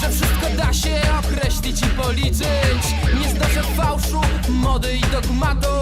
Że wszystko da się określić i policzyć. Nie znoszę fałszu, mody i dogmatów